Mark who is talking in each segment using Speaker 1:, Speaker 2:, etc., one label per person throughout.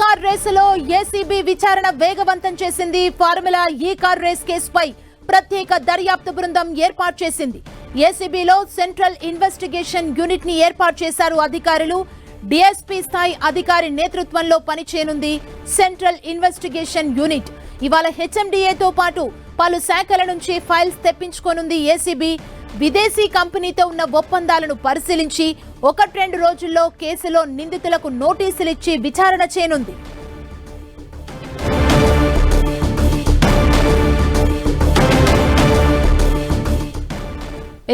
Speaker 1: Car రేసులో ACB విచారణ వేగవంతం చేసింది. ఫార్ములా ఈ కార్ రేస్ కేసుపై ప్రత్యేక దర్యాప్తు బృందం ఏర్పాటు చేసింది. ఏసీబీలో సెంట్రల్ ఇన్వెస్టిగేషన్ యూనిట్ని ఏర్పాటు చేశారు అధికారులు. డిఎస్పీ స్థాయి అధికారి నేతృత్వంలో పనిచేయనుంది సెంట్రల్ ఇన్వెస్టిగేషన్ యూనిట్. ఇవాళ హెచ్ఎండిఏతో పాటు పలు శాఖల నుంచి ఫైల్స్ తెప్పించుకోనుంది ఏసీబీ. విదేశీ కంపెనీతో ఉన్న ఒప్పందాలను పరిశీలించి ఒకటి రెండు రోజుల్లో కేసులో నిందితులకు నోటీసులు ఇచ్చి విచారణ చేయనుంది.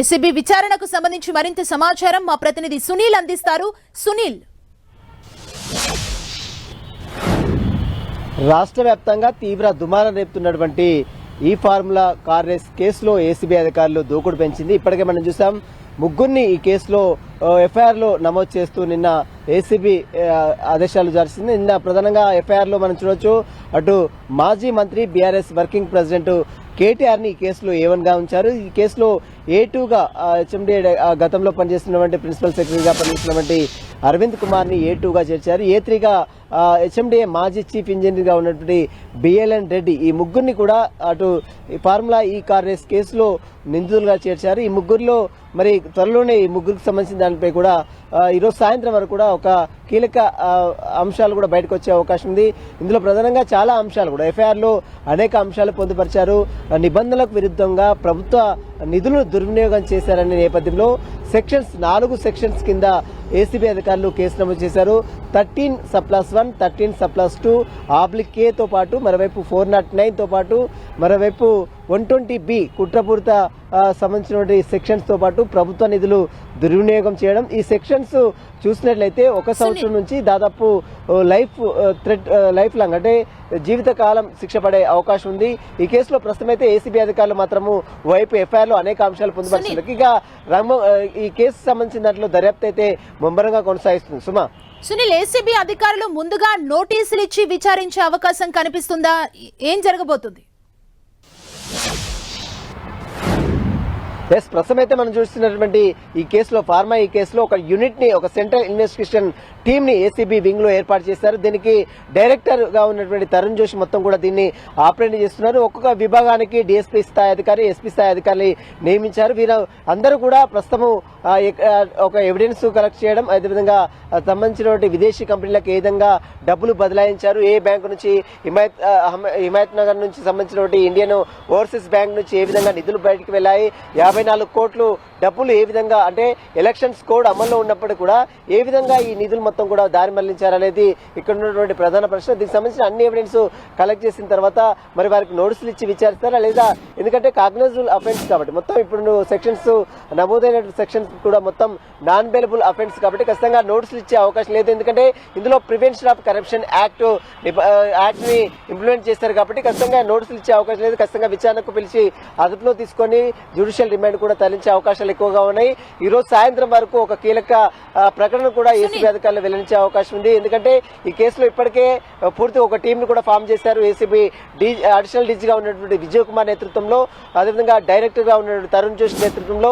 Speaker 1: ఎస్సీబీ విచారణకు సంబంధించి మరింత సమాచారం మా ప్రతినిధి సునీల్ అందిస్తారు. సునీల్.
Speaker 2: రాష్ట్ర వ్యాప్తంగా తీవ్ర దుమారం రేపుతున్నటువంటి ఈ ఫార్ములా కార్ రేస్ కేసులో ఏసీబీ అధికారులు దూకుడు పెంచింది. ఇప్పటికే మనం చూసాం ముగ్గురిని ఈ కేసులో ఎఫ్ఐఆర్లో నమోదు చేస్తూ నిన్న ఏసీబీ ఆదేశాలు జరిచింది నిన్న ప్రధానంగా ఎఫ్ఐఆర్లో మనం చూడొచ్చు అటు మాజీ మంత్రి బీఆర్ఎస్ వర్కింగ్ ప్రెసిడెంట్ కేటీఆర్ని ఈ కేసులో ఏ గా ఉంచారు. ఈ కేసులో ఏ టూగా హెచ్ఎండి గతంలో పనిచేస్తున్నటువంటి ప్రిన్సిపల్ సెక్రటరీగా పనిచేస్తున్నటువంటి అరవింద్ కుమార్ని ఏ టూగా చేర్చారు. ఏ త్రీగా హెచ్ఎండిఏ మాజీ చీఫ్ ఇంజనీర్గా ఉన్నటువంటి బిఎల్ఎన్ రెడ్డి ఈ ముగ్గురిని కూడా అటు ఈ ఫార్ములా ఈ కార్ రేస్ కేసులో నిందితులుగా చేర్చారు. ఈ ముగ్గురిలో మరి త్వరలోనే ఈ ముగ్గురికి సంబంధించిన దానిపై కూడా ఈరోజు సాయంత్రం వరకు కూడా ఒక కీలక అంశాలు కూడా బయటకు వచ్చే అవకాశం ఉంది. ఇందులో ప్రధానంగా చాలా అంశాలు కూడా. ఎఫ్ఐఆర్లో అనేక అంశాలు పొందుపరిచారు. నిబంధనలకు విరుద్ధంగా ప్రభుత్వ నిధులను దుర్వినియోగం చేశారనే నేపథ్యంలో సెక్షన్స్ నాలుగు సెక్షన్స్ కింద ఏసీబీ అధికారులు కేసు నమోదు చేశారు. Thirteen sub plus one thirteen sub plus two oblique కేతో పాటు మరోవైపు ఫోర్ నాట్ నైన్తో పాటు మరోవైపు వన్ ట్వంటీ బి కుట్రపూరిత సంబంధించినటువంటి సెక్షన్స్తో పాటు ప్రభుత్వ నిధులు దుర్వినియోగం చేయడం. ఈ సెక్షన్స్ చూసినట్లయితే ఒక సంవత్సరం నుంచి దాదాపు లైఫ్ థ్రెట్ లైఫ్ లాంగ్ అంటే జీవితకాలం శిక్ష పడే అవకాశం ఉంది. ఈ కేసులో ప్రస్తుతం అయితే ఏసీబీ అధికారులు మాత్రము వైపు ఎఫ్ఐఆర్లో అనేక అంశాలు పొందుపరిచారు ఇక రంగం ఈ కేసు సంబంధించిన దాంట్లో దర్యాప్తు అయితే ముమ్మరంగా కొనసాగిస్తుంది. సుమా.
Speaker 1: సునీల్ ఏసీబీ అధికారులు ముందుగా నోటీసులు ఇచ్చి విచారించే అవకాశం కనిపిస్తుందా? ఏం జరగబోతుంది?
Speaker 2: ఎస్ ప్రస్తుతం అయితే మనం చూస్తున్నటువంటి ఈ కేసులో ఫార్మా ఈ కేసులో ఒక యూనిట్ని ఒక సెంట్రల్ ఇన్వెస్టిగేషన్ టీమ్ని ఏసీబీ వింగ్లో ఏర్పాటు చేశారు. దీనికి డైరెక్టర్గా ఉన్నటువంటి తరుణ్ జోషి మొత్తం కూడా దీన్ని ఆపరేట్ చేస్తున్నారు. ఒక్కొక్క విభాగానికి డిఎస్పీ స్థాయి అధికారి ఎస్పీ స్థాయి అధికారిని నియమించారు. వీరు అందరూ కూడా ప్రస్తుతము ఒక ఎవిడెన్స్ కలెక్ట్ చేయడం అదేవిధంగా సంబంధించినటువంటి విదేశీ కంపెనీలకు ఏ విధంగా డబ్బులు బదలాయించారు? ఏ బ్యాంకు నుంచి హిమాయత్ హిమాయత్ నగర్ నుంచి సంబంధించినటువంటి ఇండియన్ ఓవర్సీస్ బ్యాంక్ నుంచి ఏ విధంగా నిధులు బయటకు వెళ్ళాయి? యాభై నాలుగు కోట్లు డబ్బులు ఏ విధంగా అంటే ఎలక్షన్స్ కోడ్ అమల్లో ఉన్నప్పుడు కూడా ఏ విధంగా ఈ నిధులు మొత్తం కూడా దారి మళ్ళించారనేది ఇక్కడ ఉన్నటువంటి ప్రధాన ప్రశ్న. దీనికి సంబంధించిన అన్ని ఎవిడెన్స్ కలెక్ట్ చేసిన తర్వాత మరి వారికి నోటీసులు ఇచ్చి విచారిస్తారా లేదా? ఎందుకంటే కాగ్నైజబుల్ అఫెన్స్ కాబట్టి. మొత్తం ఇప్పుడు సెక్షన్స్ నమోదైన సెక్షన్స్ కూడా మొత్తం నాన్ బెలబుల్ అఫెన్స్ కాబట్టి ఖచ్చితంగా నోటీసులు ఇచ్చే అవకాశం లేదు. ఎందుకంటే ఇందులో prevention of corruption act act implement చేస్తారు కాబట్టి ఖచ్చితంగా నోటీసులు ఇచ్చే అవకాశం లేదు. ఖచ్చితంగా విచారణకు పిలిచి అదుపులో తీసుకొని జ్యుడిషియల్ రిమాండ్ కూడా తరలించే అవకాశాలు ఎక్కువగా ఉన్నాయి. ఈ రోజు సాయంత్రం వరకు ఒక కీలక ప్రకటన కూడా ఏసీబీ అధికారులు వెల్లడించే అవకాశం ఉంది. ఎందుకంటే ఈ కేసులో ఇప్పటికే పూర్తి ఒక టీం ని కూడా ఫామ్ చేశారు ఏసీబీ డి అడిషనల్ డీజీ గా ఉన్నటువంటి విజయ్ కుమార్ నేతృత్వంలో అదేవిధంగా డైరెక్టర్గా ఉన్నటువంటి తరుణ్ జోషి నేతృత్వంలో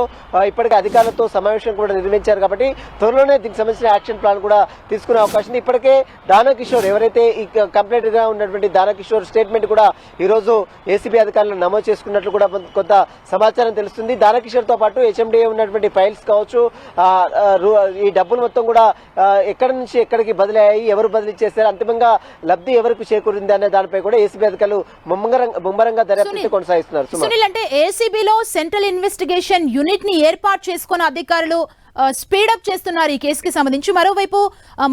Speaker 2: ఇప్పటికే అధికారులతో సమావేశం కూడా నిర్వహించారు కాబట్టి త్వరలోనే దీనికి సంబంధించిన యాక్షన్ ప్లాన్ కూడా తీసుకునే అవకాశం ఉంది. ఇప్పటికే దానకిషోర్ ఎవరైతే ఈ కంప్లైంట్గా ఉన్నటువంటి దానకిషోర్ స్టేట్మెంట్ కూడా ఈ రోజు ఏసీబీ అధికారులు నమోదు చేసుకున్నట్లు కూడా కొంత- సమాచారం తెలుస్తుంది. దానకిషోర్తో పాటు హెచ్ఎండిఏ ఉన్నటువంటి ఫైల్స్ కావచ్చు ఈ డబ్బులు మొత్తం కూడా ఎక్కడి నుంచి ఎక్కడికి బదిలీ అయ్యాయి ఎవరు బదిలీ చేశారు అంతిమంగా లబ్ధి ఎవరికి చేకూరింది అనే దానిపై కూడా ఏసీబీ అధికారులు ముమ్మరంగా దర్యాప్తు. కొనసాగిస్తున్నారు.
Speaker 1: సునీల్ అంటే ఏసీబీలో సెంట్రల్ ఇన్వెస్టిగేషన్ యూనిట్ని ఏర్పాటు చేసుకున్న అధికారులు స్పీడప్ చేస్తున్నారు ఈ కేసుకి సంబంధించి. మరోవైపు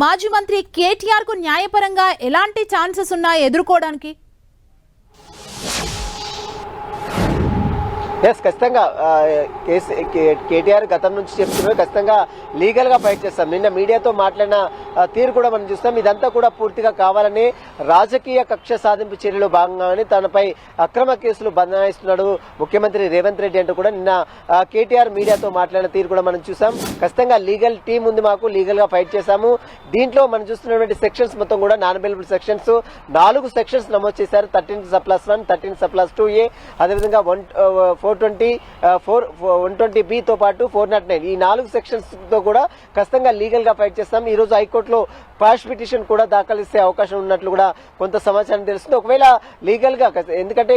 Speaker 1: మాజీ మంత్రి కేటీఆర్కు న్యాయపరంగా ఎలాంటి ఛాన్సెస్ ఉన్నాయి ఎదుర్కోవడానికి?
Speaker 2: ఎస్ ఖచ్చితంగా. కేసీ కే- కేటీఆర్ గతం నుంచి చెప్తున్నారు. ఖచ్చితంగా లీగల్గా ఫైట్ చేస్తాం. నిన్న మీడియాతో మాట్లాడిన తీరు కూడా మనం చూస్తాం. ఇదంతా కూడా పూర్తిగా కావాలని రాజకీయ కక్ష సాధింపు చర్యలో భాగంగానే తనపై అక్రమ కేసులు బదనాయిస్తున్నాడు ముఖ్యమంత్రి రేవంత్ రెడ్డి అంటూ కూడా నిన్న కేటీఆర్ మీడియాతో మాట్లాడిన తీరు కూడా మనం చూసాం. ఖచ్చితంగా లీగల్ టీం ఉంది మాకు. లీగల్గా ఫైట్ చేశాము. దీంట్లో మనం చూస్తున్నటువంటి సెక్షన్స్ మొత్తం కూడా నాన్ అవైలబుల్ సెక్షన్స్. నాలుగు సెక్షన్స్ నమోదు చేశారు. Thirteen sub plus one thirteen sub plus two A. అదేవిధంగా one four twenty four one twenty బితో పాటు ఫోర్ నాట్ నైన్. ఈ నాలుగు సెక్షన్స్తో కూడా ఖచ్చితంగా లీగల్గా ఫైట్ చేస్తాం. ఈ రోజు హైకోర్టులో పాష్ పిటిషన్ కూడా దాఖలిస్తే అవకాశం ఉన్నట్లు కూడా కొంత సమాచారం తెలుస్తుంది. ఒకవేళ లీగల్గా ఖచ్చ- ఎందుకంటే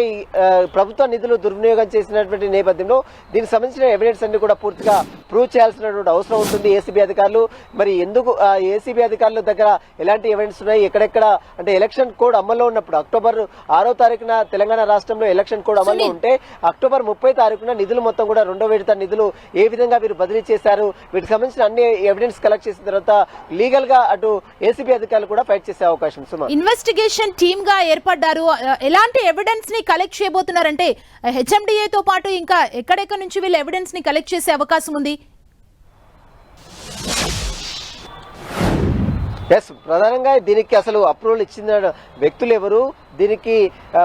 Speaker 2: ప్రభుత్వ నిధులు దుర్వినియోగం చేసినటువంటి నేపథ్యంలో దీనికి సంబంధించిన ఎవిడెన్స్ అన్ని కూడా పూర్తిగా ప్రూవ్ చేయాల్సినటువంటి అవసరం ఉంటుంది ఏసీబీ అధికారులు. మరి ఎందుకు ఏసీబీ అధికారుల దగ్గర ఎలాంటి ఎవిడెన్స్ ఉన్నాయి? ఎక్కడెక్కడ అంటే ఎలక్షన్ కోడ్ అమల్లో ఉన్నప్పుడు అక్టోబర్ ఆరో తారీఖున తెలంగాణ రాష్ట్రంలో ఎలక్షన్ కోడ్ అమల్లో. ఉంటే అక్టోబర్ ముప్పై తారీఖున నిధులు మొత్తం కూడా రెండో విడత నిధులు ఏ విధంగా వీరు బదిలీ చేశారు? వీటికి సంబంధించిన అన్ని ఎవిడెన్స్ కలెక్ట్ చేసిన తర్వాత లీగల్గా అటు ఏసీబీ అధికారులు కూడా ఫైట్ చేసే అవకాశం
Speaker 1: ఇన్వెస్టిగేషన్ టీమ్గా ఏర్పడ్డారు ఎలాంటి ఎవిడెన్స్ని కలెక్ట్ చేయబోతున్నారంటే హెచ్ఎండిఏ తో పాటు ఇంకా ఎక్కడెక్కడ నుంచి వీళ్ళు ఎవిడెన్స్ని కలెక్ట్ చేసే అవకాశం ఉంది?
Speaker 2: ఎస్ ప్రధానంగా దీనికి అసలు అప్రూవల్ ఇచ్చిన వ్యక్తులు ఎవరు? దీనికి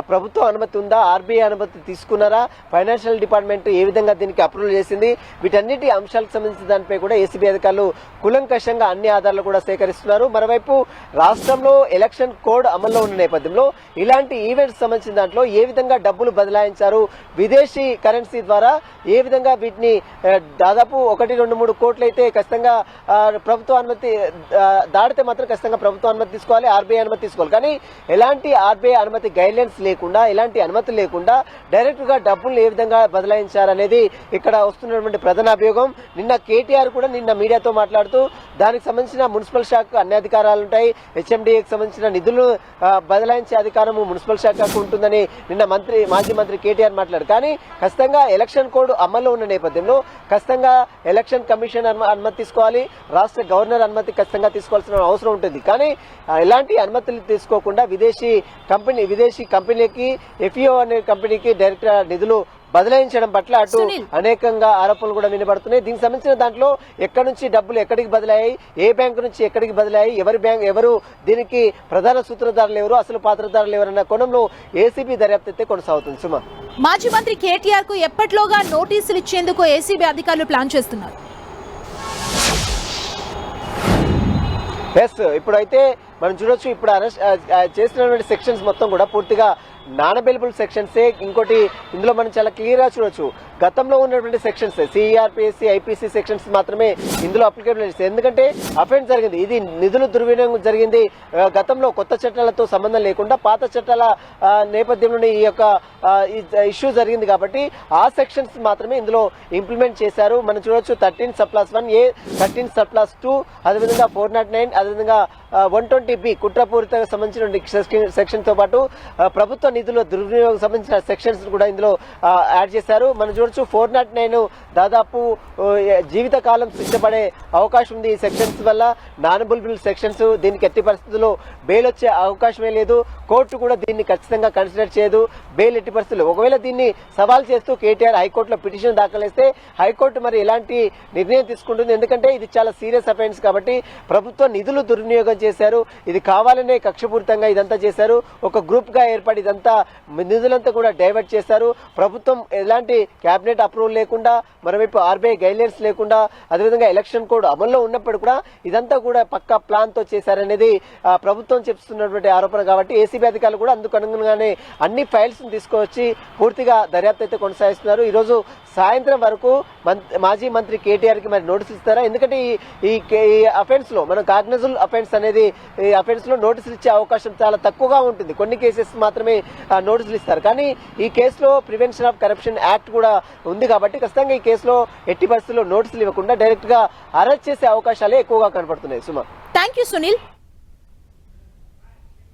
Speaker 2: ప్రభుత్వ అనుమతి ఉందా? ఆర్బీఐ అనుమతి తీసుకున్నారా? ఫైనాన్షియల్ డిపార్ట్మెంట్ ఏ విధంగా దీనికి అప్రూవల్ చేసింది? వీటన్నిటి అంశాలకు సంబంధించిన దానిపై కూడా ఏసీబీ అధికారులు కులంకషంగా అన్ని ఆధారాలు కూడా సేకరిస్తున్నారు. మరోవైపు రాష్ట్రంలో ఎలక్షన్ కోడ్ అమల్లో ఉన్న నేపథ్యంలో ఇలాంటి ఈవెంట్స్ సంబంధించిన దాంట్లో ఏ విధంగా డబ్బులు బదలాయించారు? విదేశీ కరెన్సీ ద్వారా ఏ విధంగా వీటిని దాదాపు ఒకటి రెండు మూడు కోట్లు అయితే ఖచ్చితంగా ప్రభుత్వ అనుమతి దాడితే దాటితే మాత్రం ఖచ్చితంగా ప్రభుత్వ అనుమతి తీసుకోవాలి ఆర్బీఐ అనుమతి తీసుకోవాలి. కానీ ఎలాంటి ఆర్బీఐ అనుమతి గైడ్లైన్స్ లేకుండా ఎలాంటి అనుమతి లేకుండా డైరెక్ట్గా డబ్బులు ఏ విధంగా బదలాయించారనేది ఇక్కడ వస్తున్నటువంటి ప్రధాన అభియోగం. నిన్న కేటీఆర్ కూడా నిన్న మీడియాతో మాట్లాడుతూ దానికి సంబంధించిన మున్సిపల్ శాఖ అన్ని అధికారాలు ఉంటాయి. హెచ్ఎండిఏకి సంబంధించిన నిధులు బదలాయించే అధికారము మున్సిపల్ శాఖకు ఉంటుందని నిన్న మంత్రి మాజీ మంత్రి కేటీఆర్ మాట్లాడారు. కానీ ఖచ్చితంగా ఎలక్షన్ కోడ్ అమల్లో ఉన్న నేపథ్యంలో ఖచ్చితంగా ఎలక్షన్ కమిషన్ అనుమతి తీసుకోవాలి. రాష్ట్ర గవర్నర్ అనుమతి ఖచ్చితంగా తీసుకోవాల్సిన అవసరం ఉంటుంది. కానీ ఎలాంటి అనుమతులు తీసుకోకుండా విదేశీ కంపెనీ విదేశీ కంపెనీకి ఎఫ్ఈఓ అనే కంపెనీకి డైరెక్ట్ నిధులు బదలాయించడం పట్ల అటు. అనేకంగా ఆరోపణలు కూడా వినబడుతున్నాయి. దీనికి సంబంధించిన దాంట్లో ఎక్కడి నుంచి డబ్బులు ఎక్కడికి బదిలాయి ఏ బ్యాంకు నుంచి ఎక్కడికి బదిలాయి ఎవరి బ్యాంక్ ఎవరు దీనికి ప్రధాన సూత్రధారులు ఎవరు అసలు పాత్రధారులు ఎవరన్న కోణంలో ఏసీబీ దర్యాప్తు అయితే కొనసాగుతుంది. సుమా.
Speaker 1: మాజీ మంత్రి కేటీఆర్కు ఎప్పట్లోగా నోటీసులు ఇచ్చేందుకు ఏసీబీ అధికారులు ప్లాన్ చేస్తున్నారు?
Speaker 2: ఎస్ ఇప్పుడైతే మనం చూడొచ్చు ఇప్పుడు అరెస్ట్ చేసినటువంటి సెక్షన్స్ మొత్తం కూడా పూర్తిగా నాన్ అవైలబుల్ సెక్షన్సే. ఇంకోటి ఇందులో మనం చాలా క్లియర్గా చూడొచ్చు. గతంలో ఉన్నటువంటి సెక్షన్స్. సిఆర్పిఎస్సి ఐపీసీ సెక్షన్స్ మాత్రమే ఇందులో అప్లికేబుల్ చేస్తాయి ఎందుకంటే అఫెన్స్ జరిగింది. ఇది నిధులు దుర్వినియోగం జరిగింది. గతంలో కొత్త చట్టాలతో సంబంధం లేకుండా పాత చట్టాల నేపథ్యంలోనే ఈ యొక్క ఇష్యూ జరిగింది కాబట్టి ఆ సెక్షన్స్ మాత్రమే ఇందులో ఇంప్లిమెంట్ చేశారు. మనం చూడొచ్చు thirteen sub plus one A thirteen sub plus two అదేవిధంగా ఫోర్ నాట్ నైన్ అదేవిధంగా వన్ ట్వంటీ బి కుట్రపూరితకు సంబంధించిన సెక్షన్తో పాటు ప్రభుత్వ నిధుల దుర్వినియోగం సంబంధించిన సెక్షన్స్ కూడా ఇందులో యాడ్ చేశారు. మనం చూడొచ్చు ఫోర్ నాట్ నైన్ దాదాపు జీవితకాలం శిక్షపడే అవకాశం ఉంది ఈ సెక్షన్స్ వల్ల. నానబుల్ బిల్ సెక్షన్స్ దీనికి ఎట్టి పరిస్థితుల్లో బెయిల్ వచ్చే అవకాశమే లేదు. కోర్టు కూడా దీన్ని ఖచ్చితంగా కన్సిడర్ చేయదు. బెయిల్ ఎట్టి పరిస్థితులు ఒకవేళ దీన్ని సవాల్ చేస్తూ కేటీఆర్ హైకోర్టులో పిటిషన్ దాఖలేస్తే హైకోర్టు మరి ఎలాంటి నిర్ణయం తీసుకుంటుంది? ఎందుకంటే ఇది చాలా సీరియస్ అఫెన్స్ కాబట్టి ప్రభుత్వ నిధులు దుర్వినియోగం చేశారు. ఇది కావాలనే కక్షపూరితంగా ఇదంతా చేశారు. ఒక గ్రూప్గా ఏర్పడి ఇదంతా నిధులంతా కూడా డైవర్ట్ చేశారు. ప్రభుత్వం ఎలాంటి క్యాబినెట్ అప్రూవల్ లేకుండా మరోవైపు ఆర్బీఐ గైడ్లైన్స్ లేకుండా అదేవిధంగా ఎలక్షన్ కోడ్ అమల్లో ఉన్నప్పుడు కూడా ఇదంతా కూడా పక్కా ప్లాన్తో చేశారనేది ప్రభుత్వం చెప్తున్నటువంటి ఆరోపణ కాబట్టి ఏసీబీ అధికారులు కూడా అందుకు అనుగుణంగానే అన్ని ఫైల్స్ తీసుకొచ్చి పూర్తిగా దర్యాప్తు అయితే కొనసాగిస్తున్నారు. ఈ రోజు సాయంత్రం వరకు మాజీ మంత్రి కేటీఆర్కి మరి నోటీస్ ఇస్తారా? ఎందుకంటే ఈ- ఈ కే- ఈ మనం కాగ్నజుల్ అఫెన్స్ అనేది అనేది అఫెన్స్లో నోటీసులు ఇచ్చే అవకాశం చాలా తక్కువగా ఉంటుంది. కొన్ని కేసెస్ మాత్రమే నోటీసులు ఇస్తారు. కానీ ఈ కేసులో ప్రివెన్షన్ ఆఫ్ కరప్షన్ యాక్ట్ కూడా ఉంది కాబట్టి ఖచ్చితంగా ఈ కేసులో ఎట్టి పరిస్థితుల్లో నోటీసులు ఇవ్వకుండా డైరెక్ట్గా అరెస్ట్ చేసే అవకాశాలే ఎక్కువగా కనపడుతున్నాయి. సుమా.
Speaker 1: Thank you Sunil